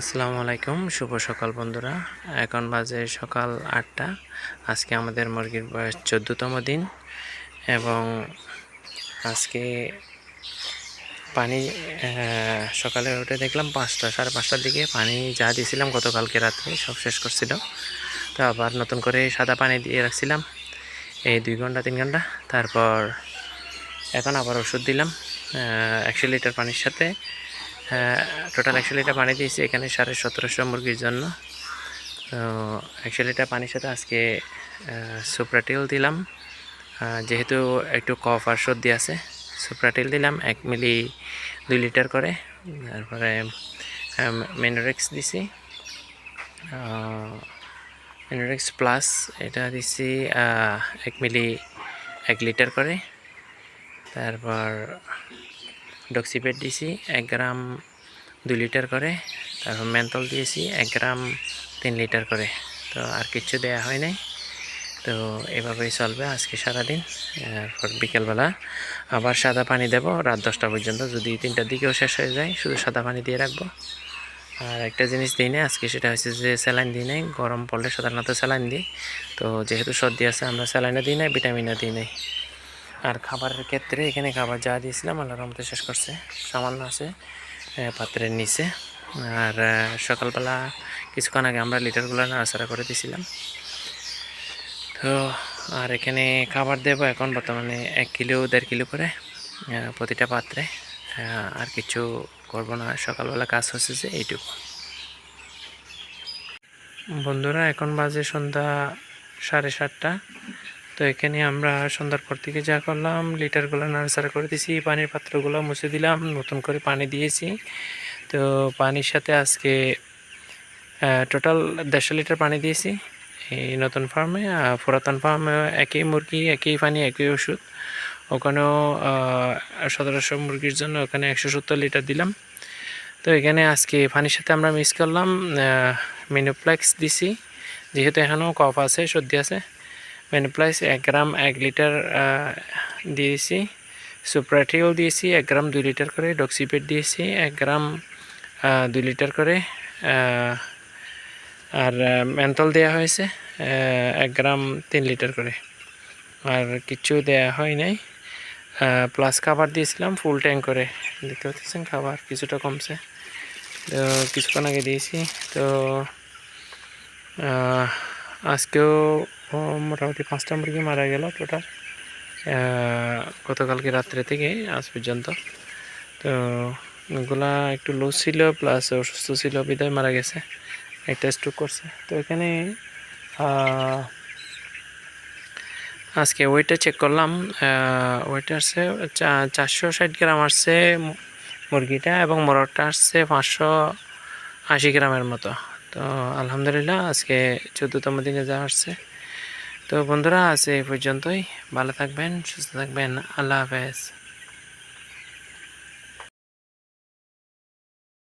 আসসালামু আলাইকুম, শুভ সকাল বন্ধুরা। এখন বাজে সকাল আটটা। আজকে আমাদের মুরগির বয়স চোদ্দোতম দিন এবং আজকে পানি সকালে উঠে দেখলাম পাঁচটা, সাড়ে পাঁচটার দিকে পানি যা দিয়েছিলাম গতকালকে রাত্রে, সব শেষ করছিল। তো আবার নতুন করে সাদা পানি দিয়ে রাখছিলাম, এই দুই ঘণ্টা, তিন ঘণ্টা। তারপর এখন আবার ওষুধ দিলাম একশো লিটার পানির সাথে। টোটাল একশো লিটার পানি দিয়েছি এখানে সাড়ে সতেরোশো মুরগির জন্য। তো একশো লিটার পানির সাথে আজকে সুপ্রাটিল দিলাম। যেহেতু একটু কফ আর সর্দি আছে সুপ্রাটিল দিলাম, এক মিলি দুই লিটার করে। তারপরে মেনোরেক্স দিছি। মেনোরেক্স প্লাস এটা দিছি এক মিলি এক লিটার করে। তারপর ডক্সিপেট দিয়েছি এক গ্রাম দুই লিটার করে। তারপর মেন্থল দিয়েছি, এক গ্রাম তিন লিটার করে। তো আর কিচ্ছু দেয়া হয় নাই। তো এভাবেই চলবে আজকে সারাদিন। তারপর বিকেলবেলা আবার সাদা পানি দেব, রাত দশটা পর্যন্ত। যদি তিনটার দিকেও শেষ হয়ে যায়, শুধু সাদা পানি দিয়ে রাখব। আর একটা জিনিস দিই না আজকে, সেটা হচ্ছে যে স্যালাইন দিই নাই। গরম পড়লে সাধারণত স্যালাইন দিই। তো যেহেতু সর্দি আছে, আমরা স্যালাইনও দিই নাই, ভিটামিনও দিই নাই। আর খাবারের ক্ষেত্রে এখানে খাবার যা দিয়েছিলাম, আল্লাহ রহমতে শেষ করছে। সামান্য আছে পাত্রের নিচে। আর সকালবেলা কিছুক্ষণ আগে আমরা লিটারগুলো নাড়াচাড়া করে দিয়েছিলাম। তো, আর এখানে খাবার দেবো এখন বর্তমানে এক কিলো, দেড় কিলো করে প্রতিটা পাত্রে। আর কিছু করব না, সকালবেলা কাজ হচ্ছে যে এইটুকু। বন্ধুরা, এখন বাজে সন্ধ্যা সাড়ে সাতটা। তো এখানে আমরা সন্ধ্যার পর থেকে যা করলাম লিটারগুলো নাড়াচাড়া করে দিয়েছি, পানির পাত্রগুলো মুছে দিলাম, নতুন করে পানি দিয়েছি। তো পানির সাথে আজকে টোটাল দেড়শো লিটার পানি দিয়েছি। এই নতুন ফার্মে পুরাতন ফার্মে একই মুরগি, একই পানি, একই ওষুধ। ওখানেও সতেরোশো মুরগির জন্য ওখানে একশো সত্তর লিটার দিলাম। তো এখানে আজকে পানির সাথে আমরা মিক্স করলাম মিনোপ্লেক্স দিছি। যেহেতু এখানেও কফ আছে, সর্দি আছে মেনোপ্লাস এক গ্রাম এক লিটার দিয়েছি। সুপ্রাটিল দিয়েছি, এক গ্রাম দুই লিটার করে। ডক্সিপেট দিয়েছি, এক গ্রাম দুই লিটার করে। আর মেন্থল দেওয়া হয়েছে এক গ্রাম তিন লিটার করে। আর কিছু দেয়া হয় নাই। প্লাস খাবার দিয়েছিলাম ফুল ট্যাঙ্ক করে। দেখতে পাচ্ছেন খাবার কিছুটা কমছে। তো কিছুক্ষণ আগে দিয়েছি। তো আজকেও মোটামুটি পাঁচটা মুরগি মারা গেল টোটাল গতকালকে রাত্রে থেকে আজ পর্যন্ত। তো ওগুলা একটু লো ছিল প্লাস অসুস্থ ছিল, বিদায় মারা গেছে। একটা স্ট্রোক করছে। তো এখানে আজকে ওয়েটটা চেক করলাম। ওয়েট আসছে চারশো ষাট গ্রাম আসছে মুরগিটা এবং মোরগটা আসছে পাঁচশো আশি গ্রামের মতো। তো আলহামদুলিল্লাহ, আজকে চোদ্দোতম দিনে যা আসছে। তো বন্ধুরা আজ এই পর্যন্তই। ভালো থাকবেন সুস্থ থাকবেন। আল্লাহ হাফেজ।